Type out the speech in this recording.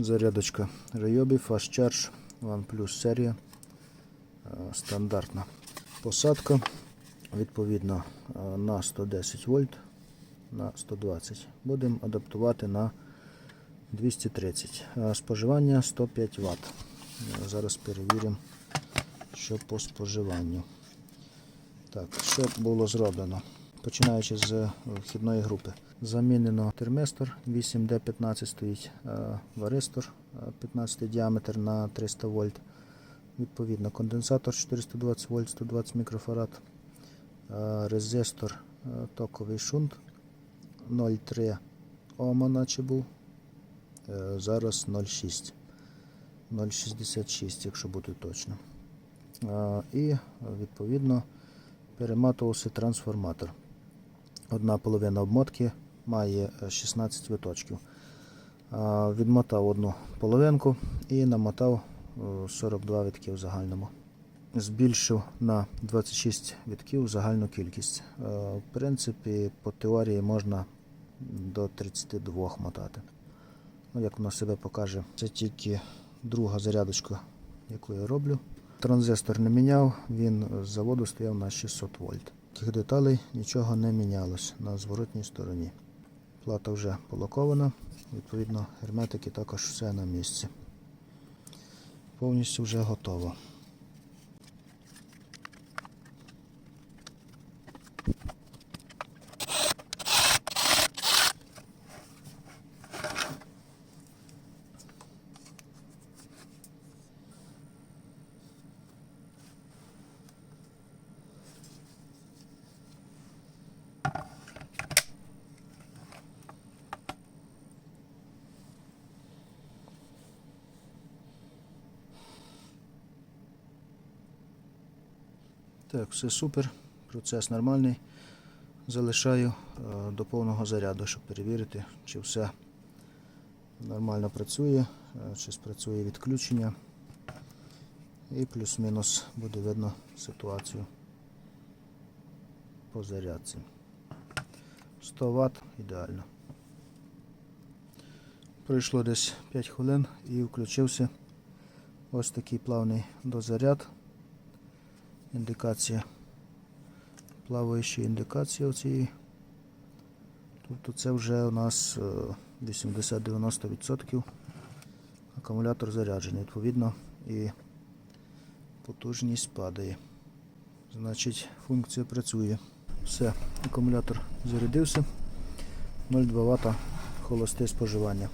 Зарядочка Ryobi Fast Charge One Plus серія. Е, Стандартна посадка. Відповідно е, на 110 вольт на 120. Будемо адаптувати на 230. Е, Споживання 105 Вт. Зараз перевіримо, що по споживанню. Так, що було зроблено? Починаючи з е, вхідної групи. Замінено термістор 8D15 стоїть, е, варистор е, 15 діаметр на 300 вольт. Відповідно, конденсатор 420 вольт 120 мікрофарад. Е, Резистор е, токовий шунт 0,3 Ома наче був. Е, Зараз 0,6. 0,66, якщо бути точно. Е, І е, відповідно перематувався трансформатор. Одна половина обмотки має е, 16 виточків. Відмотав одну половинку і намотав е, 42 витки в загальному. Збільшив на 26 вітків загальну кількість. Е, В принципі, по теорії можна до 32 мотати. Ну, як воно себе покаже, це тільки друга зарядочка, яку я роблю. Транзистор не міняв, він з заводу стояв на 600 вольт. Таких деталей нічого не мінялось на зворотній стороні. Плата вже полакована, відповідно, герметики також все на місці. Повністю вже готово. Так, все супер, процес нормальний. Залишаю е, до повного заряду, щоб перевірити, чи все нормально працює, е, чи спрацює відключення. І плюс-мінус буде видно ситуацію по зарядці. 100 Вт ідеально. Пройшло десь 5 хвилин і включився ось такий плавний дозаряд індикація. Плаваюча індикація оцієї. Тобто це вже у нас е, 80-90% акумулятор заряджений, відповідно, і потужність падає. Значить, функція працює. Все, акумулятор зарядився. 0,2 Вт холосте споживання.